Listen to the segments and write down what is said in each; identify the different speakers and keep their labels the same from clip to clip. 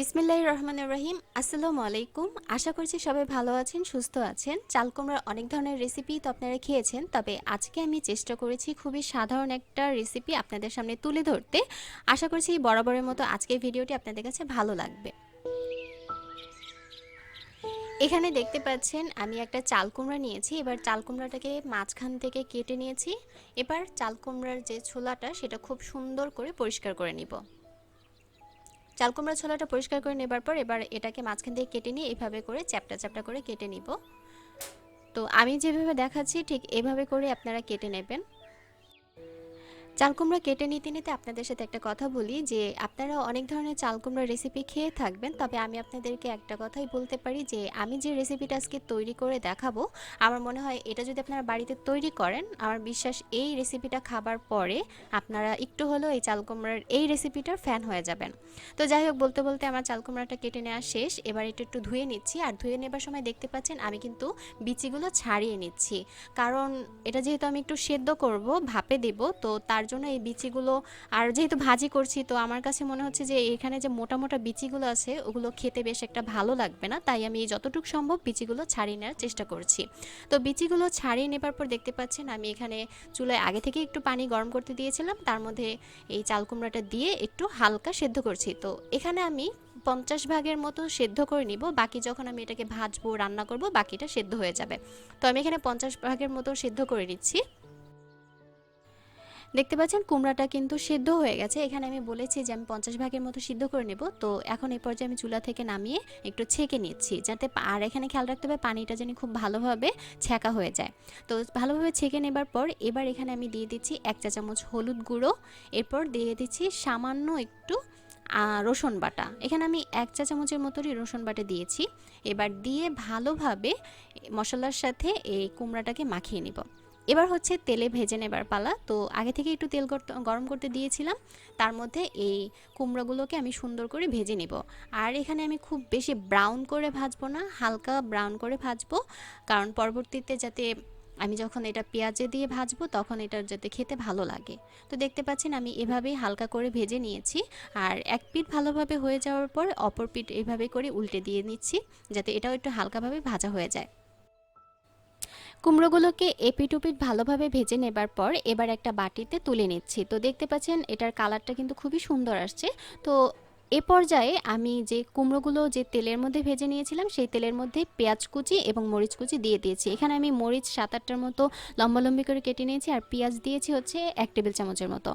Speaker 1: বিসমিল্লাহ রহমান রহিম। আসসালামু আলাইকুম আশা করছি সবাই ভালো আছেন, সুস্থ আছেন। চাল কুমড়ার অনেক ধরনের রেসিপি তো আপনারা খেয়েছেন, তবে আজকে আমি চেষ্টা করেছি খুবই সাধারণ একটা রেসিপি আপনাদের সামনে তুলে ধরতে। আশা করছি বরাবরের মতো আজকের ভিডিওটি আপনাদের কাছে ভালো লাগবে। এখানে দেখতে পাচ্ছেন, আমি একটা চাল কুমড়া নিয়েছি। এবার চাল কুমড়াটাকে মাঝখান থেকে কেটে নিয়েছি। এবার চাল কুমড়ার যে ছোলাটা, সেটা খুব সুন্দর করে পরিষ্কার করে নিব। চাল কুমড়া ছোলাটা পরিষ্কার করে নেবার পর এবার এটাকে মাঝখান থেকে কেটে নিয়ে এভাবে করে চ্যাপটা চ্যাপটা করে কেটে নিব। তো আমি যেভাবে দেখাচ্ছি ঠিক এভাবে করে আপনারা কেটে নেবেন। চাল কুমড়া কেটে নিতে নিতে আপনাদের সাথে একটা কথা বলি, যে আপনারা অনেক ধরনের চাল কুমড়ার রেসিপি খেয়ে থাকবেন, তবে আমি আপনাদেরকে একটা কথাই বলতে পারি, যে আমি যে রেসিপিটা আজকে তৈরি করে দেখাবো, আমার মনে হয় এটা যদি আপনারা বাড়িতে তৈরি করেন, আমার বিশ্বাস এই রেসিপিটা খাবার পরে আপনারা একটু হলেও এই চাল কুমড়ার এই রেসিপিটার ফ্যান হয়ে যাবেন। তো যাই হোক, বলতে বলতে আমার চাল কুমড়াটা কেটে নেওয়া শেষ, এবার এটা একটু ধুয়ে নিচ্ছি, আর ধুয়ে নেবার সময় দেখতে পাচ্ছেন আমি কিন্তু বিচিগুলো ছাড়িয়ে নিচ্ছি। কারণ এটা যেহেতু আমি একটু সেদ্ধ করব, ভাপে দেব, তো তার জন্য এই বিচিগুলো, আর যেহেতু ভাজি করছি, তো আমার কাছে মনে হচ্ছে যে এখানে যে মোটা মোটা বিচিগুলো আছে, ওগুলো খেতে বেশ একটা ভালো লাগবে না। তাই আমি যতটুকু সম্ভব বিচিগুলো ছাড়িয়ে নেওয়ার চেষ্টা করছি। তো বিচিগুলো ছাড়িয়ে নেবার পর দেখতে পাচ্ছেন, আমি এখানে চুলায় আগে থেকে একটু পানি গরম করতে দিয়েছিলাম, তার মধ্যে এই চাল কুমড়াটা দিয়ে একটু হালকা সেদ্ধ করছি। তো এখানে আমি পঞ্চাশ ভাগের মতো সেদ্ধ করে নিব, বাকি যখন আমি এটাকে ভাজবো, রান্না করব, বাকিটা সেদ্ধ হয়ে যাবে। তো আমি এখানে পঞ্চাশ ভাগের মতো সেদ্ধ করে নিচ্ছি। দেখতে পাচ্ছেন কুমড়াটা কিন্তু সেদ্ধ হয়ে গেছে। এখানে আমি বলেছি যে আমি পঞ্চাশ ভাগের মতো সিদ্ধ করে নেব। তো এখন এই পর্যায়ে আমি চুলা থেকে নামিয়ে একটু ছেঁকে নিচ্ছি যাতে আর এখানে খেয়াল রাখতে হবে পানিটা যেন খুব ভালোভাবে ছ্যাঁকা হয়ে যায়। তো ভালোভাবে ছেঁকে নেবার পর এবার এখানে আমি দিয়ে দিচ্ছি এক চা চামচ হলুদ গুঁড়ো। এরপর দিয়ে দিচ্ছি সামান্য একটু রসুন বাটা। এখানে আমি এক চা চামচের মতোই রসুন বাটা দিয়েছি। এবার দিয়ে ভালোভাবে মশলার সাথে এই কুমড়াটাকে মাখিয়ে নিব। এবার হচ্ছে তেলে ভেজে নেবার পালা। তো আগে থেকে একটু তেল গরম করতে দিয়েছিলাম। তার মধ্যে এই কুমড়োগুলোকে আমি সুন্দর করে ভেজে নেব। আর এখানে আমি খুব বেশি ব্রাউন করে ভাজবো না, হালকা ব্রাউন করে ভাজবো। কারণ পরবর্তীতে যাতে আমি যখন এটা পেঁয়াজে দিয়ে ভাজবো, তখন এটা যাতে খেতে ভালো লাগে। তো দেখতে পাচ্ছেন আমি এভাবেই হালকা করে ভেজে নিয়েছি। আর এক পিঠ ভালোভাবে হয়ে যাওয়ার পর অপর পিঠ এভাবে করে উল্টে দিয়ে নিচ্ছি, যাতে এটাও একটু হালকাভাবে ভাজা হয়ে যায়। কুমড়োগুলোকে এপিটুপিট ভালোভাবে ভেজে নেবার পর এবার একটা বাটিতে তুলে নিচ্ছি। তো দেখতে পাচ্ছেন, এটার কালারটা কিন্তু খুবই সুন্দর আসছে। তো এ পর্যায়ে আমি যে কুমড়োগুলো যে তেলের মধ্যে ভেজে নিয়েছিলাম, সেই তেলের মধ্যে পেঁয়াজ কুচি এবং মরিচ কুচি দিয়ে দিয়েছি। এখানে আমি মরিচ সাত আটটার মতো লম্বালম্বি করে কেটে নিয়েছি আর পেঁয়াজ দিয়েছি হচ্ছে এক টেবিল চামচের মতো।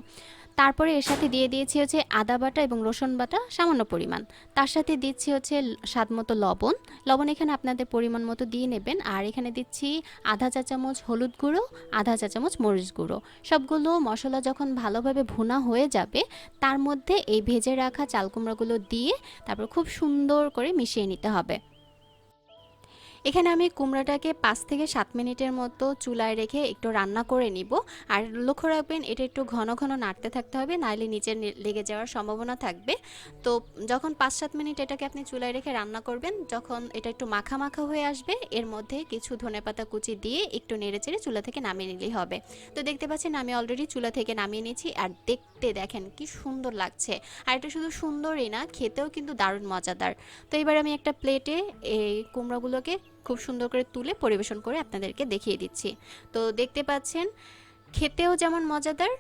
Speaker 1: তারপরে এর সাথে দিয়ে দিয়েছি হচ্ছে আদা বাটা এবং রসুন বাটা সামান্য পরিমাণ। তার সাথে দিচ্ছি হচ্ছে স্বাদ মতো লবণ। লবণ এখানে আপনাদের পরিমাণ মতো দিয়ে নেবেন। আর এখানে দিচ্ছি আধা চা চামচ হলুদ গুঁড়ো, আধা চা চামচ মরিচ গুঁড়ো। সবগুলো মশলা যখন ভালোভাবে ভুনা হয়ে যাবে, তার মধ্যে এই ভেজে রাখা চাল কুমড়োগুলো দিয়ে তারপর খুব সুন্দর করে মিশিয়ে নিতে হবে। এখানে আমি কুমড়াটাকে পাঁচ থেকে সাত মিনিটের মতো চুলায় রেখে একটু রান্না করে নিব। আর লক্ষ্য রাখবেন, এটা একটু ঘন ঘন নাড়তে থাকতে হবে, নাইলে নিচে লেগে যাওয়ার সম্ভাবনা থাকবে। তো যখন পাঁচ সাত মিনিট এটাকে আপনি চুলায় রেখে রান্না করবেন, যখন এটা একটু মাখা মাখা হয়ে আসবে, এর মধ্যে কিছু ধনেপাতা কুচি দিয়ে একটু নেড়ে চেড়ে চুলা থেকে নামিয়ে নিলেই হবে। তো দেখতে পাচ্ছেন, আমি অলরেডি চুলা থেকে নামিয়ে নিয়েছি, আর দেখতে দেখেন কি সুন্দর লাগছে। আর এটা শুধু সুন্দরই না, খেতেও কিন্তু দারুণ মজাদার। তো এবার আমি একটা প্লেটে এই কুমড়োগুলোকে খুব সুন্দর করে তুলে পরিবেশন করে আপনাদেরকে দেখিয়ে দিচ্ছি। তো দেখতে পাচ্ছেন, খেতেও যেমন মজাদার,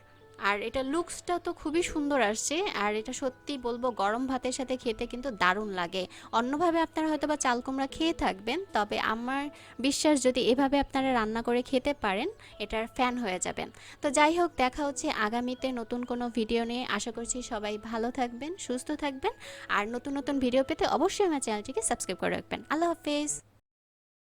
Speaker 1: আর এটা লুকসটা তো খুবই সুন্দর আসছে, আর এটা সত্যি বলব গরম ভাতের সাথে খেতে কিন্তু দারুণ লাগে। অন্যভাবে আপনারা হয়তো বা চাল কুমড়া খেয়ে থাকবেন, তবে আমার বিশ্বাস যদি এভাবে আপনারা রান্না করে খেতে পারেন, এটার ফ্যান হয়ে যাবেন। তো যাই হোক, দেখা হচ্ছে আগামীতে নতুন কোনো ভিডিও নিয়ে। আশা করছি সবাই ভালো থাকবেন, সুস্থ থাকবেন, আর নতুন নতুন ভিডিও পেতে অবশ্যই আমার চ্যানেলটিকে সাবস্ক্রাইব করে রাখবেন। আল্লাহ হাফেজ।